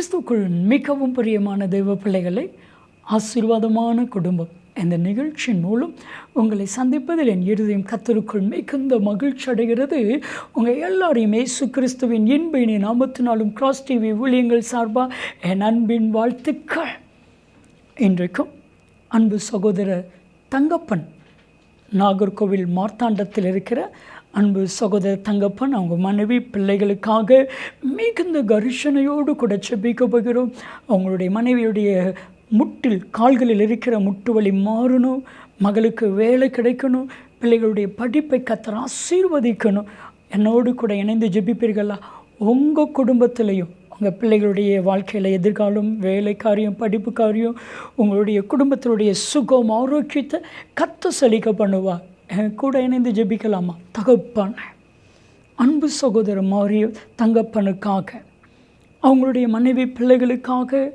கிறிஸ்துக்குள் மிகவும் பிரியமான தெய்வ பிள்ளைகளை ஆசீர்வாதமான குடும்பம். இந்த நிகழ்ச்சியின் மூலம் உங்களை சந்திப்பதில் என் இருதயம் கத்தருக்குள் மிகுந்த மகிழ்ச்சி அடைகிறது. உங்கள் எல்லாரையும் இயேசு கிறிஸ்துவின் இன்பினி நாமத்தினாலும் கிராஸ் டிவி ஊழியங்கள் சார்பாக என் அன்பின் வாழ்த்துக்கள். இன்றைக்கும் அன்பு சகோதரர் தங்கப்பன் நாகர்கோவில் மார்த்தாண்டத்தில் இருக்கிற அன்பு சகோதரர் தங்கப்பன் அவங்க மனைவி பிள்ளைகளுக்காக மிகுந்த கரிசனையோடு கூட செபிக்க போகிறோம். அவங்களுடைய மனைவியுடைய முட்டில் கால்களில் இருக்கிற முட்டு வலி மாறணும். மகளுக்கு வேலை கிடைக்கணும். பிள்ளைகளுடைய படிப்பை கத்தர ஆசீர்வதிக்கணும். என்னோடு கூட இணைந்து ஜெபிப்பீர்களா? உங்கள் குடும்பத்திலையும் உங்கள் பிள்ளைகளுடைய வாழ்க்கையில் எதிர்காலம் வேலை காரியம் படிப்பு காரியம் உங்களுடைய குடும்பத்தினுடைய சுகம் ஆரோக்கியத்தை கத்த செழிக்க பண்ணுவா கூட இணைந்து ஜெபிக்கலாமா? தகப்பான அன்பு சகோதரர் மாறிய தங்கப்பனுக்காக அவங்களுடைய மனைவி பிள்ளைகளுக்காக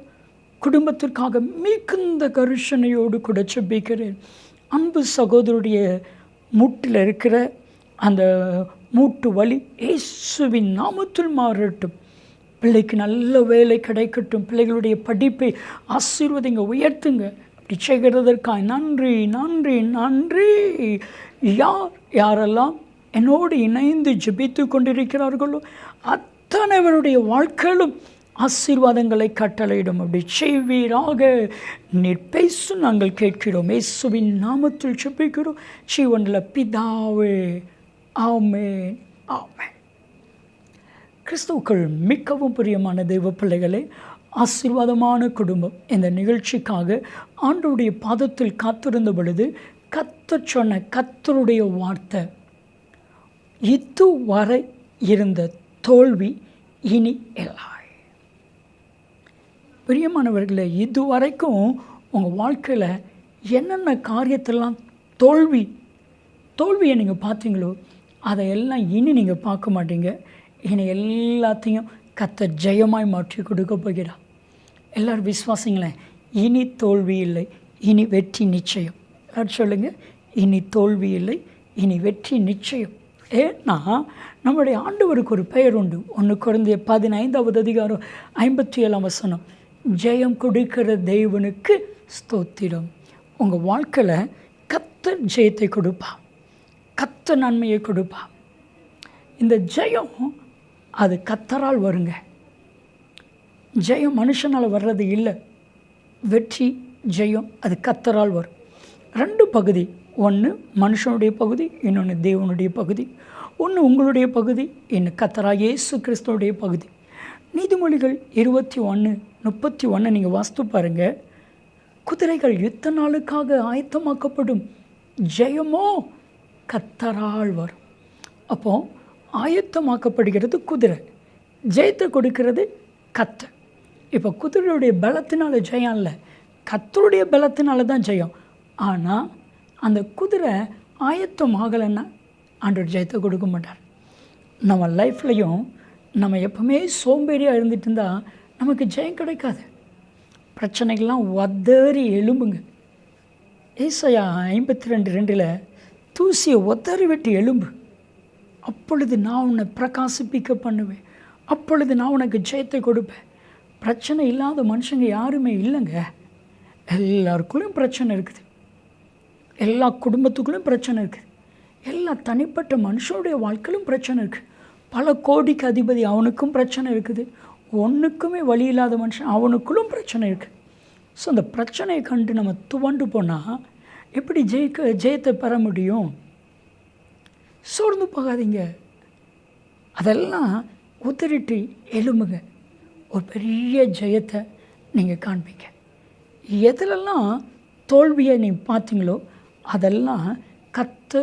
குடும்பத்திற்காக மிகுந்த கருஷனையோடு கூட ஜெபிக்கிறேன். அன்பு சகோதரருடைய மூட்டில் இருக்கிற அந்த மூட்டு வலி இயேசுவின் நாமத்தில் மாறட்டும். பிள்ளைக்கு நல்ல வேலை கிடைக்கட்டும். பிள்ளைகளுடைய படிப்பை ஆசீர்வதிங்க உயர்த்துங்க. அப்படி செய்கிறதற்காக நன்றி நன்றி நன்றி. யார் யாரெல்லாம் என்னோடு இணைந்து ஜெபித்து கொண்டிருக்கிறார்களோ அத்தனைவருடைய வாழ்க்கையிலும் ஆசீர்வாதங்களை கட்டளையிடும். அப்படி செய்வீராக. நீர் பேசு நாங்கள் கேட்கிறோம். இயேசுவின் நாமத்தில் ஜெபிக்கிறோம். ஜீவனில் பிதாவே ஆமேன் ஆமேன். கிறிஸ்துவுக்கள் மிகவும் பிரியமான தெய்வ பிள்ளைகளே ஆசீர்வாதமான குடும்பம். இந்த நிகழ்ச்சிக்காக ஆண்டோடைய பாதத்தில் காத்திருந்த பொழுது கத்த சொன்ன கத்தருடைய வார்த்தை இதுவரை இருந்த தோல்வி இனி இல்லை பிரியமானவர்களே இதுவரைக்கும் உங்கள் வாழ்க்கையில் என்னென்ன காரியத்தெல்லாம் தோல்வி தோல்வியை நீங்கள் பார்த்தீங்களோ அதையெல்லாம் இனி நீங்கள் பார்க்க மாட்டீங்க. இனி எல்லாத்தையும் கத்த ஜெயமாய் மாற்றி கொடுக்க போகிறார். எல்லோரும் விசுவாசிங்களேன் இனி தோல்வி இல்லை இனி வெற்றி நிச்சயம். எல்லாரும் சொல்லுங்கள் இனி தோல்வி இல்லை இனி வெற்றி நிச்சயம். ஏன்னா நம்முடைய ஆண்டவருக்கு ஒரு பெயர் உண்டு. ஒன்று குறைந்த பதினைந்தாவது அதிகாரம் ஐம்பத்தி ஏழாம் வசனம். ஜெயம் கொடுக்கிற தெய்வனுக்கு ஸ்தோத்திரம். உங்கள் வாழ்க்கையில் கத்த ஜெயத்தை கொடுப்பா. கத்த நன்மையை கொடுப்பா. இந்த ஜெயம் அது கத்தரால் வருங்க. ஜெயம் மனுஷனால் வர்றது இல்லை. வெற்றி ஜெயம் அது கத்தரால் வரும். ரெண்டு பகுதி. ஒன்று மனுஷனுடைய பகுதி இன்னொன்று தேவனுடைய பகுதி. ஒன்று உங்களுடைய பகுதி இன்னும் கத்தரா இயேசு கிறிஸ்துவனுடைய பகுதி. நீதிமொழிகள் இருபத்தி ஒன்று முப்பத்தி ஒன்று நீங்கள் வாஸ்து பாருங்கள் குதிரைகள் யுத்த நாளுக்காக ஆயத்தமாக்கப்படும். ஜெயமோ கத்தரால் வரும். அப்போ ஆயத்தமாக்கப்படுகிறது குதிரை. ஜெயத்தை கொடுக்கிறது கத்தை இப்போ குதிரையுடைய பலத்தினால ஜெயம் இல்லை. கத்தருடைய பலத்தினால தான் ஜெயம். ஆனால் அந்த குதிரை ஆயத்தம் ஆகலைன்னா ஆண்டோட ஜெயத்தை கொடுக்க மாட்டார். நம்ம லைஃப்லையும் நம்ம எப்பவுமே சோம்பேறியாக இருந்துட்டு இருந்தால் நமக்கு ஜெயம் கிடைக்காது. பிரச்சனைகள்லாம் ஒதறி எலும்புங்க ஏசையா ஐம்பத்தி ரெண்டு ரெண்டில் தூசியை ஒதறி விட்டு எலும்பு அப்பொழுது நான் உன்னை பிரகாசிப்பிக்க பண்ணுவேன். அப்பொழுது நான் உனக்கு ஜெயத்தை கொடுப்பேன். பிரச்சனை இல்லாத மனுஷங்க யாருமே இல்லைங்க. எல்லாருக்குள்ளேயும் பிரச்சனை இருக்குது. எல்லா குடும்பத்துக்குள்ளேயும் பிரச்சனை இருக்குது. எல்லா தனிப்பட்ட மனுஷனுடைய வாழ்க்கையிலும் பிரச்சனை இருக்குது பல கோடிக்கு அதிபதி அவனுக்கும் பிரச்சனை இருக்குது. ஒன்றுக்குமே வழி இல்லாத மனுஷன் அவனுக்குள்ளும் பிரச்சனை இருக்குது ஸோ அந்த பிரச்சனையை கண்டு நம்ம துவண்டு போனால் எப்படி ஜெயிக்க ஜெயத்தை பெற முடியும்? சோர்ந்து போகாதீங்க. அதெல்லாம் உதறிட்டு எலும்புங்க ஒரு பெரிய ஜெயத்தை நீங்கள் காண்பீங்க. எதிலெல்லாம் தோல்வியை நீங்கள் பார்த்தீங்களோ அதெல்லாம் கத்து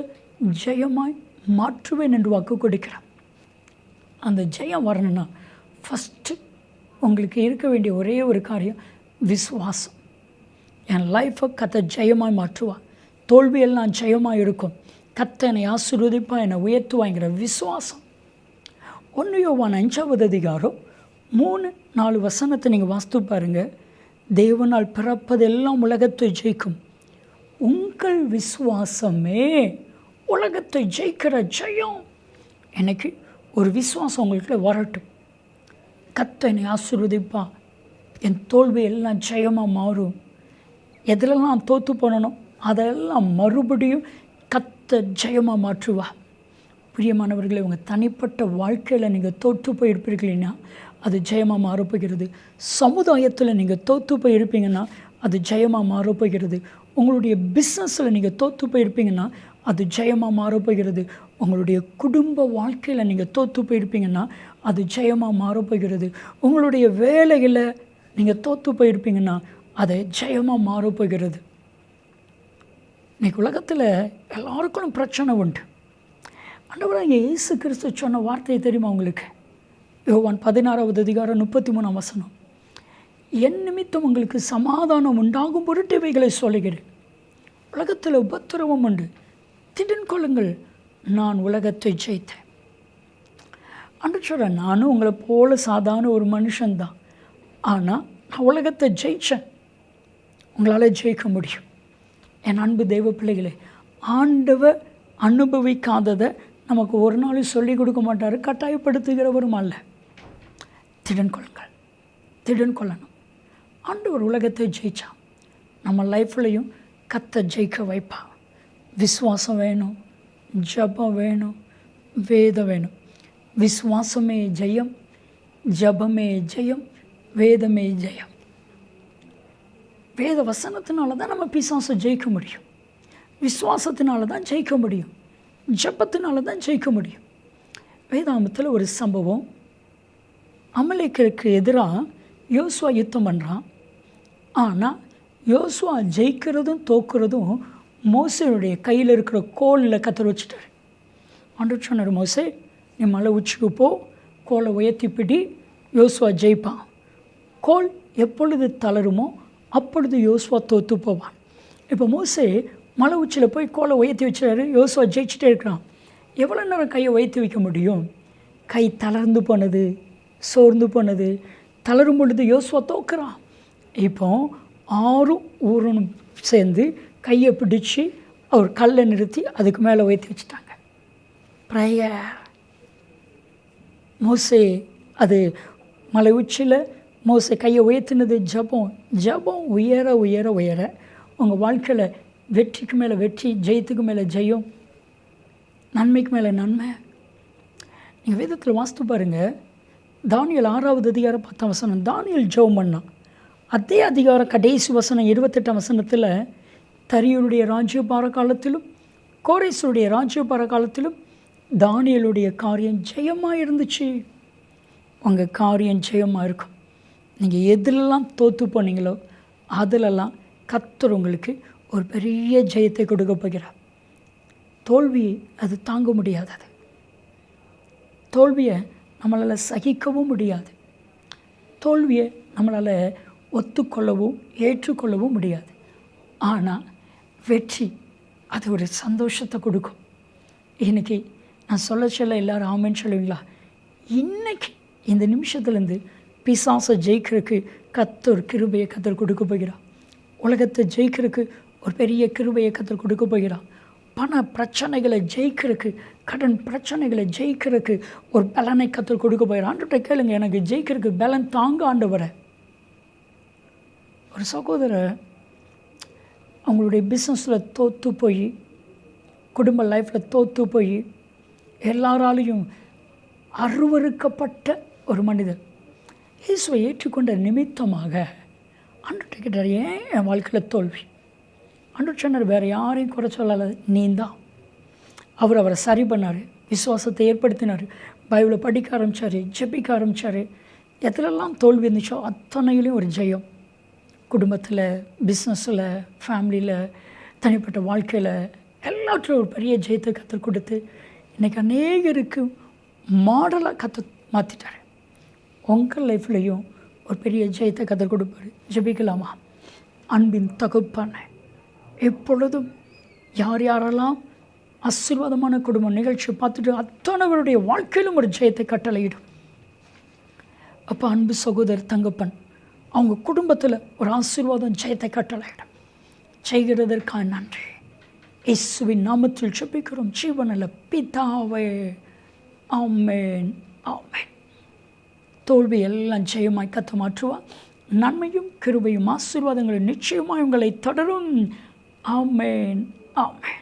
ஜெயமாய் மாற்றுவேன் என்று வாக்கு கொடுக்கிறான் அந்த ஜெயம் வரணும்னா ஃபஸ்ட்டு உங்களுக்கு இருக்க வேண்டிய ஒரே ஒரு காரியம் விசுவாசம். என் லைஃப்பை கத்தை ஜெயமாய் மாற்றுவா. தோல்வியெல்லாம் ஜெயமாக இருக்கும். கத்தை என்னை ஆசீர்வதிப்பா என்னை உயர்த்துவாங்கிற விசுவாசம். ஒன்று யோவான் அஞ்சாவது அதிகாரம் மூணு நாலு வசனத்தை நீங்கள் வாஸ்து பாருங்கள் தேவனால் பிறப்பதெல்லாம் உலகத்தை ஜெயிக்கும். உங்கள் விசுவாசமே உலகத்தை ஜெயிக்கிற ஜெயம். எனக்கு ஒரு விசுவாசம் உங்களுக்குள்ள வரட்டும். கத்த என்னை ஆசீர்வதிப்பா என் தோல்வி எல்லாம் ஜெயமாக மாறும். எதிலெல்லாம் தோற்று போனனோ அதெல்லாம் மறுபடியும் கத்த ஜெயமாக மாற்றுவா பிரியமானவர்களை உங்கள் தனிப்பட்ட வாழ்க்கையில் நீங்கள் தோற்று போயிருப்பீர்கள்னா அது ஜெயமாக மாறப்போகிறது. சமுதாயத்தில் நீங்கள் தோற்று போய் இருப்பீங்கன்னா அது ஜெயமாக மாறப்போகிறது. உங்களுடைய பிஸ்னஸில் நீங்கள் தோற்று போயிருப்பீங்கன்னா அது ஜெயமாக மாறப்போகிறது. உங்களுடைய குடும்ப வாழ்க்கையில் நீங்கள் தோற்று போயிருப்பீங்கன்னா அது ஜெயமாக மாறப்போகிறது. உங்களுடைய வேலையில் நீங்கள் தோற்று போயிருப்பீங்கன்னா அது ஜெயமாக மாறப்போகிறது. இன்னைக்கு உலகத்தில் எல்லாருக்கும் பிரச்சனை உண்டு. அண்டவராக இயேசு கிறிஸ்து சொன்ன வார்த்தை தெரியுமா உங்களுக்கு? யோவான் பதினாறாவது அதிகாரம் முப்பத்தி மூணாம் வசனம். என் நிமித்தம் உங்களுக்கு சமாதானம் உண்டாகும் பொருட்டு இவைகளை சொல்லுகிறேன். உலகத்தில் உபத்திரவம் உண்டு. திடன் கொள்ளுங்கள் நான் உலகத்தை ஜெயித்தேன். அன்று சொல்கிறேன் நானும் உங்களை போல சாதாரண ஒரு மனுஷன்தான். ஆனால் நான் உலகத்தை ஜெயித்தேன் உங்களால் ஜெயிக்க முடியும். என் அன்பு தெய்வ பிள்ளைகளே ஆண்டவ அனுபவிக்காததை நமக்கு ஒரு நாளும் சொல்லிக் கொடுக்க மாட்டார் கட்டாயப்படுத்துகிறவரும் அல்ல. திடன் கொள்ளுங்கள் திடன் கொள்ளணும் ஆண்டவர் உலகத்தை ஜெயித்தான் நம்ம லைஃப்லையும் கத்தை ஜெயிக்க வைப்பா. விசுவாசம் வேணும் ஜபம் வேணும் வேதம் வேணும். விசுவாசமே ஜெயம் ஜபமே ஜெயம் வேதமே ஜெயம். வேத வசனத்தினால தான் நம்ம பிசாசை ஜெயிக்க முடியும். விஸ்வாசத்தினால தான் ஜெயிக்க முடியும். ஜபத்தினால தான் ஜெயிக்க முடியும். வேதாமத்தில் ஒரு சம்பவம் அமலேக்கருக்கு எதிராக யோசுவா யுத்தம் பண்ணுறான் ஆனால் யோசுவா ஜெயிக்கிறதும் தோக்குறதும் மோசையுடைய கையில் இருக்கிற கோலில் கத்தர் வச்சுட்டார். ஆண்டு சொன்னார் மோசே நீ மலை உச்சிக்கு போ கோலை உயர்த்தி பிடி யோசுவா ஜெயிப்பான். கோல் எப்பொழுது தளருமோ அப்பொழுது யோசுவா தோற்று போவான். இப்போ மோசே மலை உச்சியில் போய் கோலை உயர்த்தி வச்சுறாரு யோசுவா ஜெயிச்சுட்டே இருக்கிறான். எவ்வளோ நேரம் கையை உயர்த்தி வைக்க முடியும்? கை தளர்ந்து போனது. சோர்ந்து போனது. தளரும் பொழுது யோசுவா தோக்குறான் இப்போ ஆறும் ஊரும் சேர்ந்து கையை பிடிச்சி அவர் கல்லை நிறுத்தி அதுக்கு மேலே உயர்த்தி வச்சுட்டாங்க. ப்ரேயர். மோசே அது மலை உச்சியில் மோசை கையை உயர்த்தினது ஜபம். ஜபம் உயர உயர உயர உங்கள் வாழ்க்கையில் வெற்றிக்கு மேலே வெற்றி ஜெயத்துக்கு மேலே ஜெயம் நன்மைக்கு மேலே நன்மை. நீங்கள் வேதத்தில் வாஸ்து பாருங்கள் தானியல் ஆறாவது அதிகாரம் பத்தாம் வசனம் தானியல் ஜெபம் பண்ணான் அதே அதிகாரம் கடைசி வசனம் இருபத்தெட்டாம் வசனத்தில் தரியுடைய ராஜ்யபார காலத்திலும் கோரேசருடைய ராஜ்யபார காலத்திலும் தானியலுடைய காரியம் ஜெயமாக இருந்துச்சு. உங்கள் காரியம் ஜெயமாக இருக்கும். நீங்கள் எதிலெல்லாம் தோற்று போனீங்களோ அதிலெல்லாம் கத்தர் உங்களுக்கு ஒரு பெரிய ஜெயத்தை கொடுக்க போகிறார். தோல்வி அது தாங்க முடியாதது. தோல்வியை நம்மளால் சகிக்கவும் முடியாது. தோல்வியை நம்மளால் ஒத்துக்கொள்ளவும் ஏற்றுக்கொள்ளவும் முடியாது. ஆனால் வெற்றி அது ஒரு சந்தோஷத்தை கொடுக்கும். இன்றைக்கி நான் சொல்ல சொல்ல எல்லோரும் ஆமேன்னு சொல்லுவீங்களா? இன்றைக்கி இந்த நிமிஷத்துலேருந்து பிசாசை ஜெயிக்கிறதுக்கு கத்தர் கிருபையை கத்தர் கொடுக்க போகிறான் உலகத்தை ஜெயிக்கிறதுக்கு ஒரு பெரிய கிருபையை கத்தர் கொடுக்க போகிறான் பண பிரச்சனைகளை ஜெயிக்கிறதுக்கு கடன் பிரச்சனைகளை ஜெயிக்கிறதுக்கு ஒரு பலனை கற்றுக் கொடுக்க போயிடும் ஆண்டுகிட்ட கேளுங்க எனக்கு ஜெயிக்கிறதுக்கு பலன் தாங்க ஆண்டு வர ஒரு சகோதரர் அவங்களுடைய பிஸ்னஸில் தோற்று போய் குடும்ப லைஃப்பில் தோற்று போய் எல்லாராலையும் அருவறுக்கப்பட்ட ஒரு மனிதர். இயேசுவை ஏற்றுக்கொண்ட நிமித்தமாக அன்று கேட்டார் ஏன் என் வாழ்க்கையில் தோல்வி? அன்று வேறு யாரையும் குறை சொல்லலை. நீந்தான் அவர் அவரை சரி பண்ணார். விசுவாசத்தை ஏற்படுத்தினார். பைபிளை படிக்க ஆரம்பித்தார் ஜெபிக்க ஆரம்பித்தார் எதுலெல்லாம் தோல்வி இருந்துச்சோ அத்தனையிலையும் ஒரு ஜெயம். குடும்பத்தில் பிஸ்னஸில் ஃபேமிலியில் தனிப்பட்ட வாழ்க்கையில் எல்லாத்திலும் ஒரு பெரிய ஜெயத்தை கற்றுக் கொடுத்து இன்றைக்கி அநேகருக்கு மாடலாக கற்று மாற்றிட்டார் உங்கள் லைஃப்லேயும் ஒரு பெரிய ஜெயத்தை கற்றுக் கொடுப்பார். ஜெபிக்கலாமா? அன்பின் தகுப்பான எப்பொழுதும் யார் யாரெல்லாம் ஆசீர்வாதமான குடும்ப நிகழ்ச்சி பார்த்துட்டு அத்தனைவருடைய வாழ்க்கையிலும் ஒரு ஜெயத்தை கட்டளையிடும். அப்போ அன்பு சகோதரர் தங்கப்பன் அவங்க குடும்பத்தில் ஒரு ஆசீர்வாதம் ஜெயத்தை கட்டளையிடும். செய்கிறதற்காக நன்றி. இயேசுவின் நாமத்தில் செபிக்கிறோம் ஜீவனில் பிதாவே ஆமேன் ஆமேன். தோல்வி எல்லாம் ஜெயமாய் கத்த மாற்றுவா நன்மையும் கிருபையும் ஆசீர்வாதங்களும் நிச்சயமாய் உங்களை தொடரும். ஆமேன் ஆமேன்